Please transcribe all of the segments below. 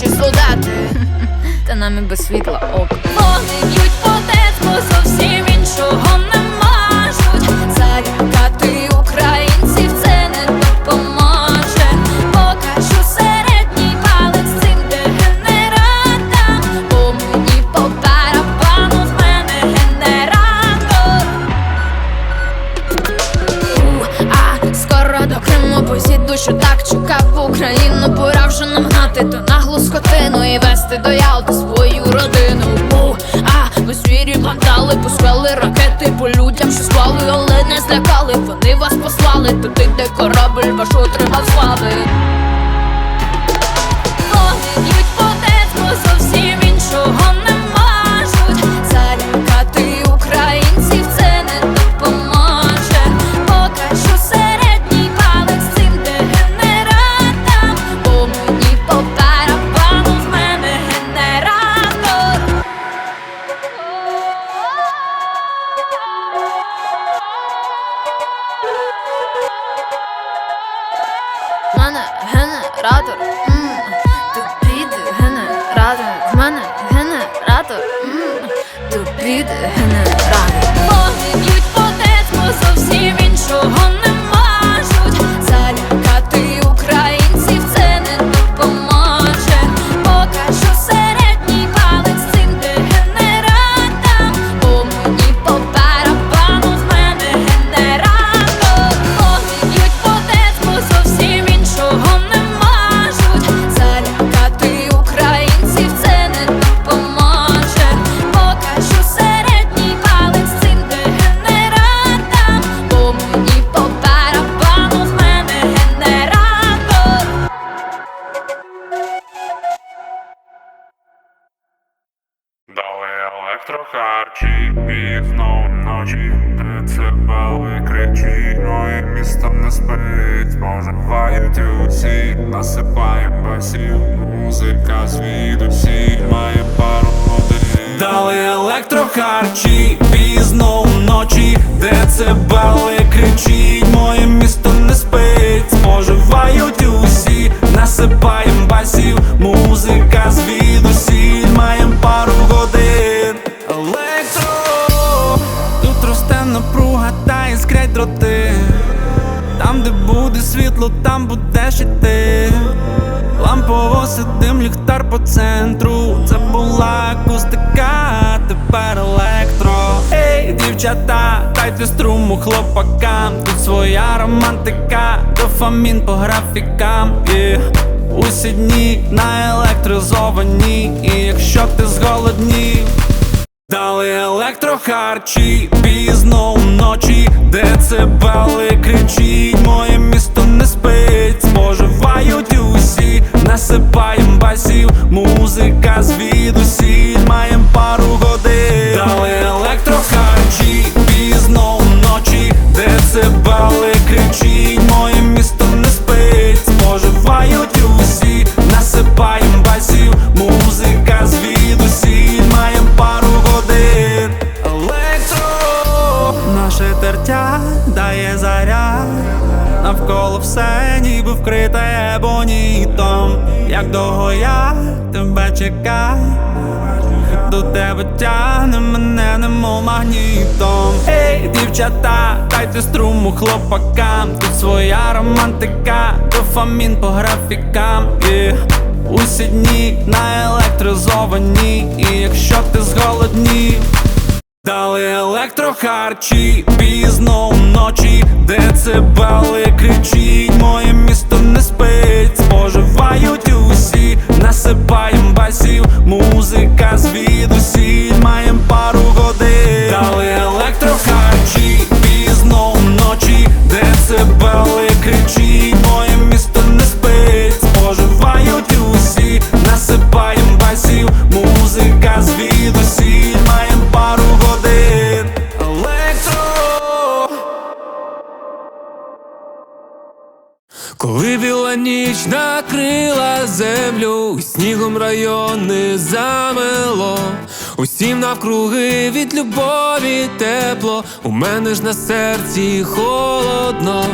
наші солдати, та нами без світла ок. Вони б'ють по те. вашу отримав по центру. Це була акустика, тепер електро. Ей, дівчата, дайте струму хлопакам. Тут своя романтика, дофамін по графікам. Yeah. Усі дні наелектризовані, і якщо ти зголоднів. Дали електрохарчі пізно вночі, децибели кричить, моє місто не спить, музика звідусіль, чекаю до тебе тягне мене немов магнітом. Ей, дівчата, дайте струму хлопакам. Тут своя романтика, дофамін по графікам. Yeah. Усі дні наелектризовані. І якщо ти зголоднів Дали електрохарчі. Пізно вночі, децибели кричить, моє місто не спить, споживають насипаєм басів, музика звідусіль, Коли біла ніч накрила землю, снігом райони замело, усім навкруги від любові тепло, у мене ж на серці холодно.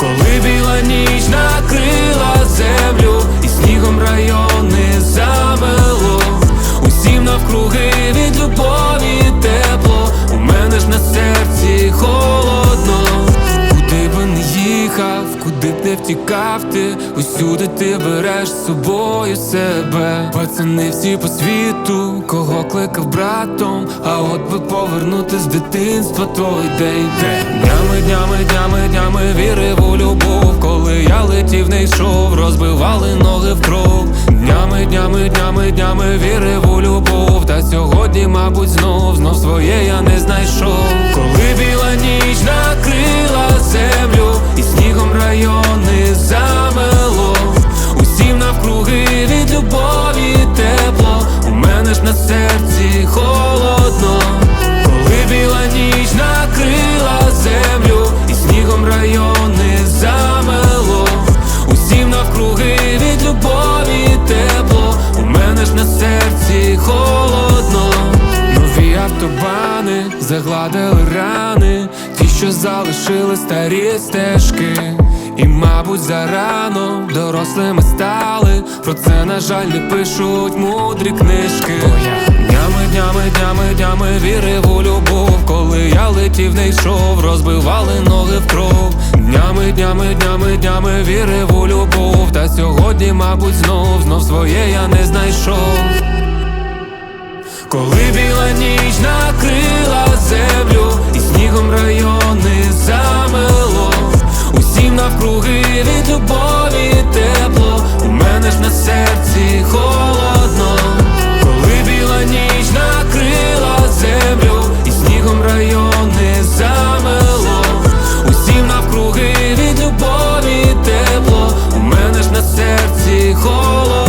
Коли біла ніч накрила землю, і снігом райони замело, усім навкруги від любові тепло, у мене ж на серці холодно. Куди би не їхав, б не втікав ти, усюди ти береш з собою себе. Пацани всі по світу, кого кликав братом, а от би повернути з дитинства той день. Днями, днями, днями, днями вірив у любов, коли я летів, не йшов, розбивали ноги в кров. Днями, днями, днями, днями вірив у любов, та сьогодні, мабуть, знов, знов своє я не знайшов. Що залишили старі стежки. І, мабуть, зарано дорослими стали. Про це, на жаль, не пишуть мудрі книжки. Днями, днями, днями, днями вірив у любов. Коли я летів, не йшов, розбивали ноги в кров. Днями, днями, днями, днями вірив у любов. Та сьогодні, мабуть, знов, знов своє я не знайшов. Коли біла ніч накрила землю, і снігом райони замело, усім навкруги від любові тепло, у мене ж на серці холодно, коли біла ніч накрила землю, і снігом райони замело, усім навкруги від любові тепло, у мене ж на серці холодно.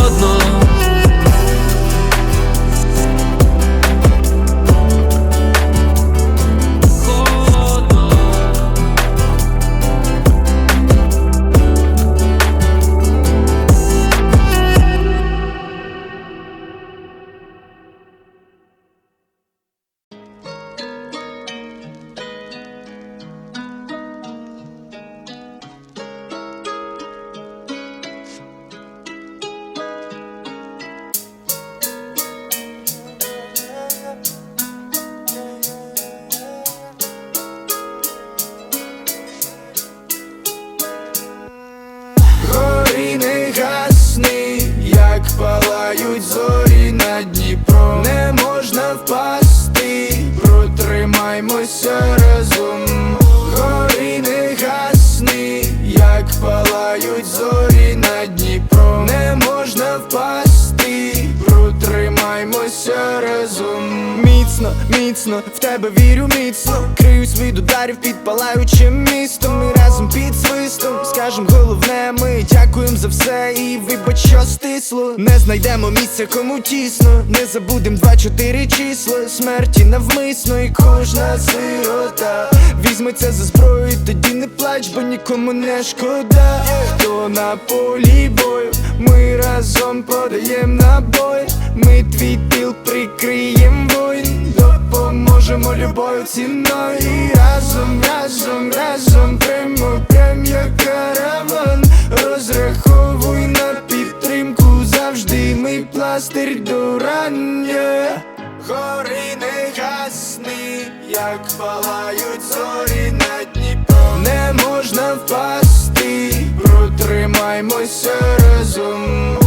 Протримаймося разом. Міцно, міцно, в тебе вірю міцно. Криюсь від ударів під палаючим містом. Ми разом під свистом. Скажем головне, ми дякуємо за все і вибач, що стисло. Не знайдемо місця, кому тісно. Не забудем два-чотири числа. Смерті навмисно, і кожна сирота візьметься за зброю, і тоді не плач, бо нікому не шкода. Хто на полі бою, ми разом подаєм набої. Ми твій тил прикриєм воїн, допоможемо любою ціною І разом, разом, разом прямо, прям як караван. Розраховуй на підтримку завжди. Ми пластир до рання. Гори не гасни, як палають зорі на Дніпро Не можна впасти, протримаймося разом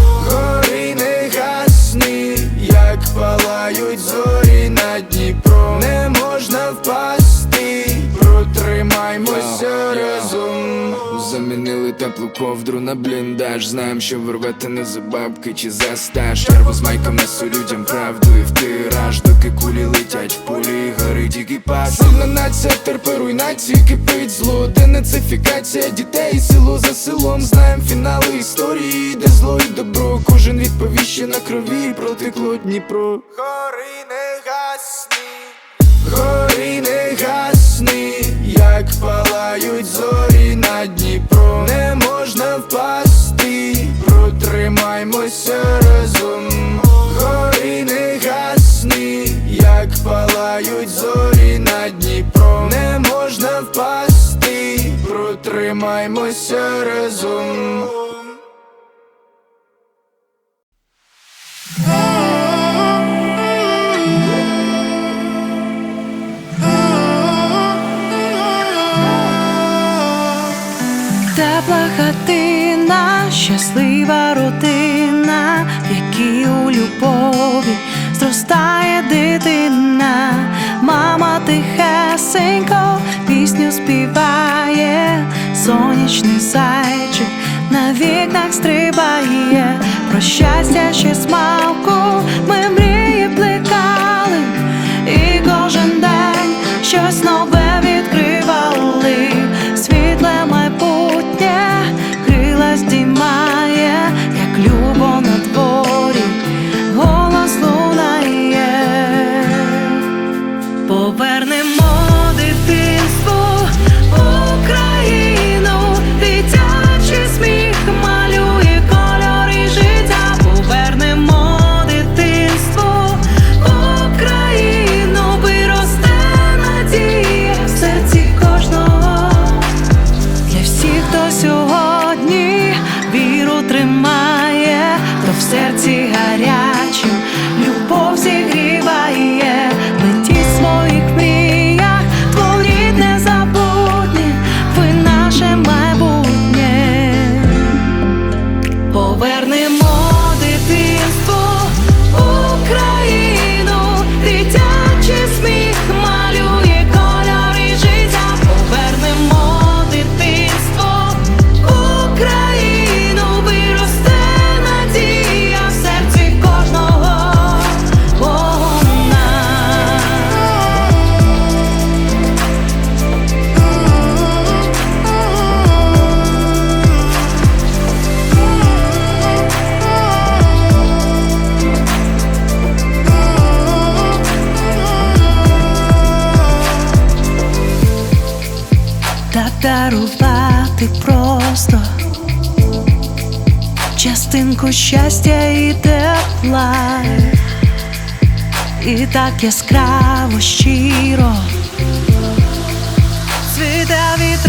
теплу ковдру на бліндаж. Знаєм, що ви рвете не за бабки чи за стаж. Черву з майком несу людям правду і в тираж Доки кулі летять, пулі горить екіпаж Сильна нація терпи руйнації, кипить зло. Денацифікація дітей, село за селом. Знаєм фінали історії, де зло і добро. Кожен відповіще на крові протекло Дніпро Гори не протримаймося разом. Гори не гасни, як палають зорі на Дніпро. Не можна впасти, протримаймося разом зростає дитина, мама тихесенько пісню співає, сонячний зайчик на вікнах стрибає, про щастя ще смалку ми мрії дарувати просто. Частинку щастя і тепла, і так яскраво щиро. Цвіте від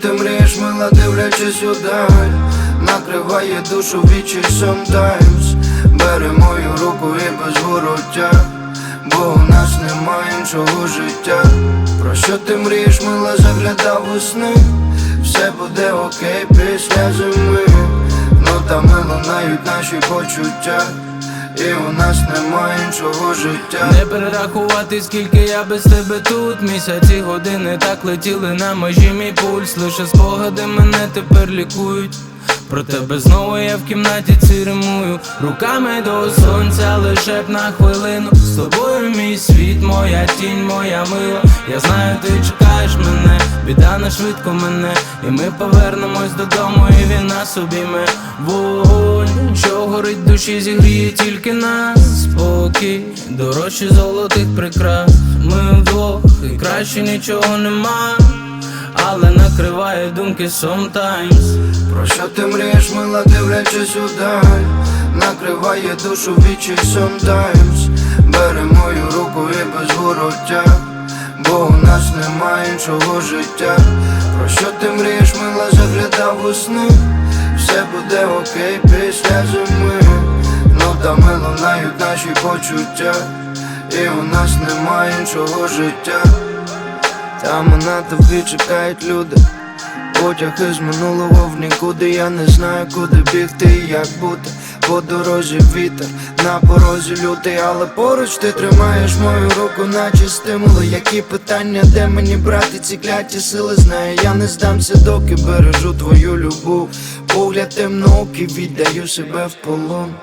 ти мрієш, мила, дивлячись удаль Накриває душу вічі sometimes. Бери мою руку і без вороття Бо у нас немає іншого життя. Про що ти мрієш, мила, заглядав у сни? Все буде окей після зими. Нотами лунають наші почуття І у нас немає іншого життя. Не перерахувати, скільки я без тебе тут. Місяці, години так летіли на межі. Мій пульс Лише спогади мене тепер лікують про тебе знову я в кімнаті ці римую Руками до сонця лише б на хвилину. З тобою мій світ, моя тінь, моя мила. Я знаю, ти чекаєш мене, біда не швидко мене. І ми повернемось додому, і він нас обійме Вогонь, що горить душі, зігріє тільки нас. Спокій, дорожче золотих прикрас. Ми вдвох, і краще нічого нема але накриває думки sometimes. Про що ти мрієш, мила, дивлячись удаль Накриває душу вічі sometimes. Бери мою руку і без вороття Бо у нас немає іншого життя. Про що ти мрієш, мила, заглядав у сни? Все буде окей після зими. Нотами лунають наші почуття. І у нас немає іншого життя Там на тобі чекають люди. Потяг із минулого в нікуди. Я не знаю, куди бігти як бути. По дорозі вітер, на порозі лютий. Але поруч ти тримаєш мою руку, наче стимули. Які питання, де мені брати ці кляті сили? Знаю, я не здамся, доки бережу твою любов. Погляд темноокий, віддаю себе в полон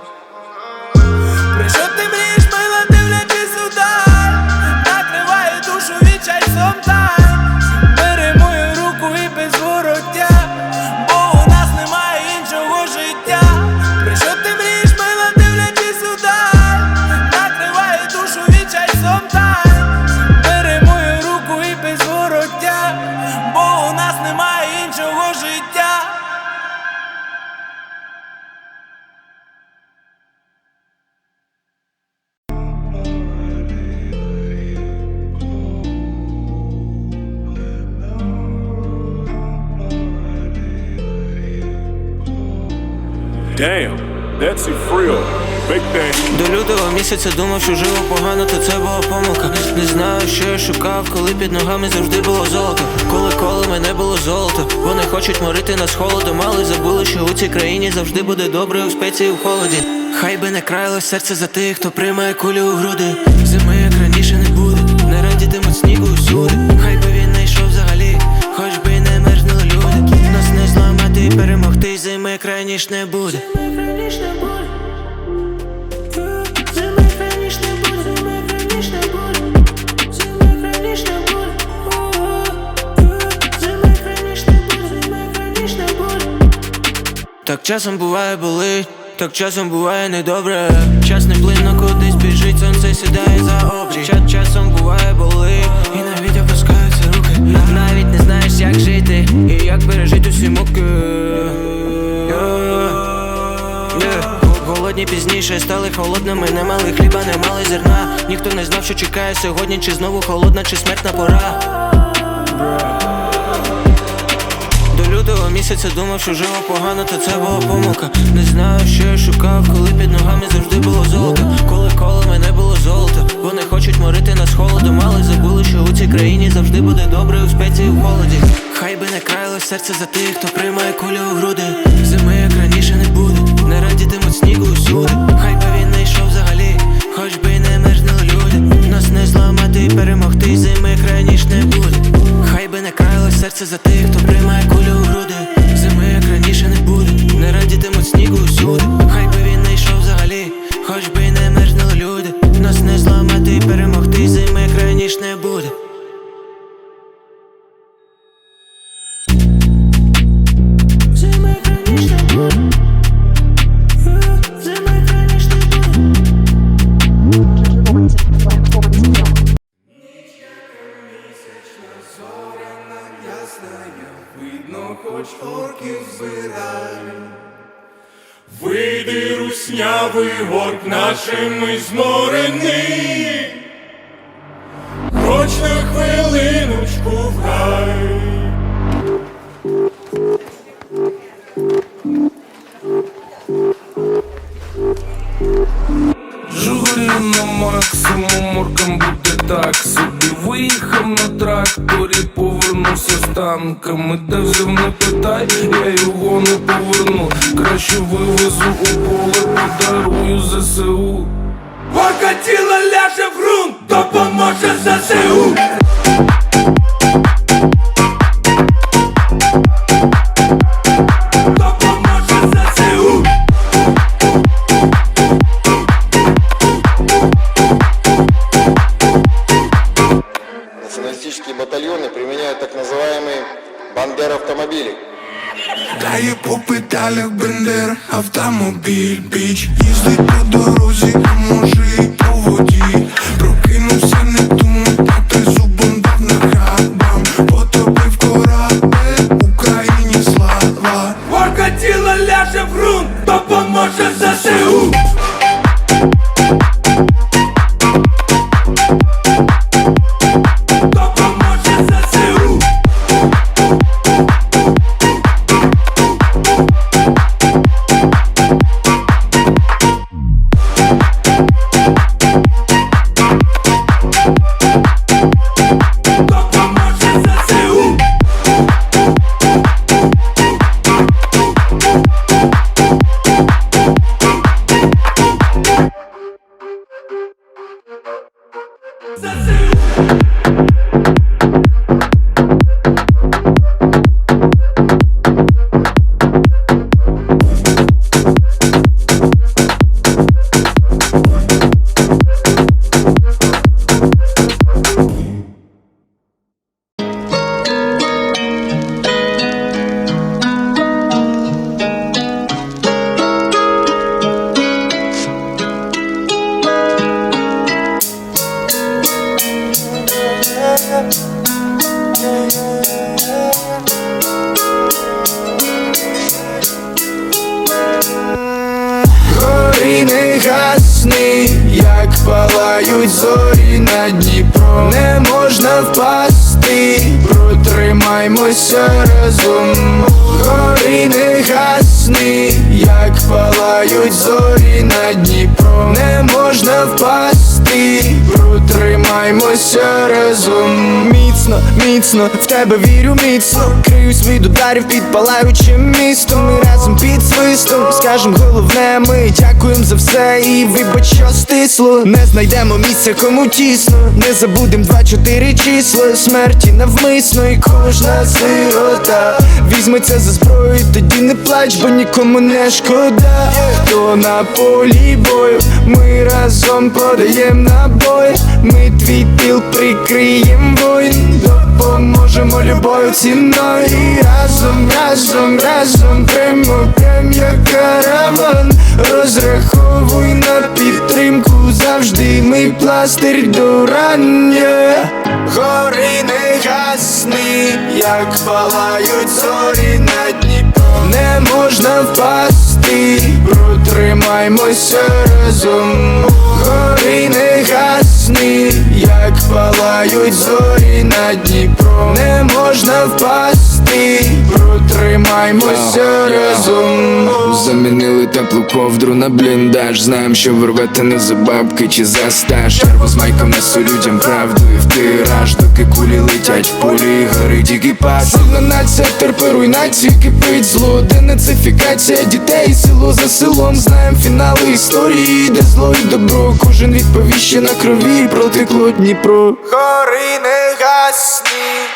До лютого місяця думав, що жило погано, то це була помилка. Не знаю, що я шукав, коли під ногами завжди було золото. Коли коло мене було золото. Вони хочуть морити нас холодом, але забули, що у цій країні завжди буде добре у спеці і в холоді. Хай би не краяло серце за тих, хто приймає кулі у груди. Зими як раніше не буде, не радітимуть снігу усюди. Хай би він не йшов взагалі, хоч би й не мерзнули люди. Нас не зламати і перемогти, зими як раніше не буде. Так часом буває болить, так часом буває недобре. Час не плинно кудись біжить, сонце сідає за обрій. Ча часом буває болить, і навіть опускаються руки. Навіть не знаєш, як жити, і як пережити усі муки. Голодні пізніше стали холодними, не мали хліба, не мали зерна. Ніхто не знав, що чекає сьогодні, чи знову холодна, чи смертна пора. До лютого місяця думав, що жило погано, то це була помилка. Не знаю, що я шукав, коли під ногами завжди було золото. Коли коло мене було золото. Вони хочуть морити нас холодом, але забули, що у цій країні завжди буде добре у спеці і в холоді. Хай би не краяло серце за тих, хто приймає кулі у груди. Зими як вождь нашим зморений, Хоч на хвилиночку в рай. Журі на максимум моркам буде так собі. Виїхав на тракторі, повернувся з танками. Де взяв не питай, я його не поверну. Краще вивезу у поле, подарую ЗСУ. Орка тіло ляже в грунт, допоможе ЗСУ бандер-автомобили. Дає по педалях бендер, автомобіль, біч. Їздить по дорозі, а може і по воді. Прокинувся, не думав, а ти зубом дав на хабам Потопив корабель, Україні слава. Орка тіло ляже в ґрунт, допоможе ЗСУ палають зорі на Дніпро Не можна впасти, протримаймося разом Гори не гасни, як палають зорі на Дніпро. Не можна впасти, протримаймося разом. Міцно, міцно, в тебе вірю міцно. Криюсь від ударів під палаючим містом. Ми разом під свистом Скажем головне, ми. Дякуємо за все І вибач, що стисло Не знайдемо місця кому тісно. Не забудем два-чотири числа. Смерті навмисно і кожна сирота. Візьметься за зброю, тоді не плач, бо нікому не шкода. Хто на полі бою, ми разом подаєм набої. Ми твій тил прикриєм воїн Допоможемо любою ціною І разом, разом, разом Прямокрем як караван Розраховуй на підтримку. Завжди Ми пластир до рання. Гори не гасни, як палають зорі на Дніпро. Не можна впасти, протримаймося разом. Гори не гасни, як палають зорі на Дніпро Не можна впасти, протримаймося разом. Замінили теплу ковдру на бліндаж. Знаєм, що ви рвете не за бабки чи за стаж. Черво з майком несу людям правду і в тираж Доки кулі летять в полі, горить екіпаж Сильна нація, терпи руйнацію, кипить зло. Денацифікація дітей, село за селом Знаєм фінали історії, де зло і добро. Кожен відповіще на крові протекло Дніпро. Гори не гасні.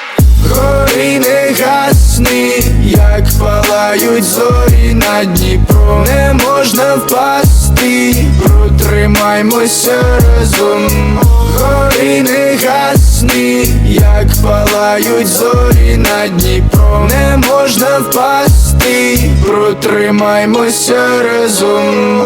Гори не гасни, як палають зорі на Дніпро. Не можна впасти, протримаймося разом. Гори не гасни, як палають зорі на Дніпро. Не можна впасти, протримаймося разом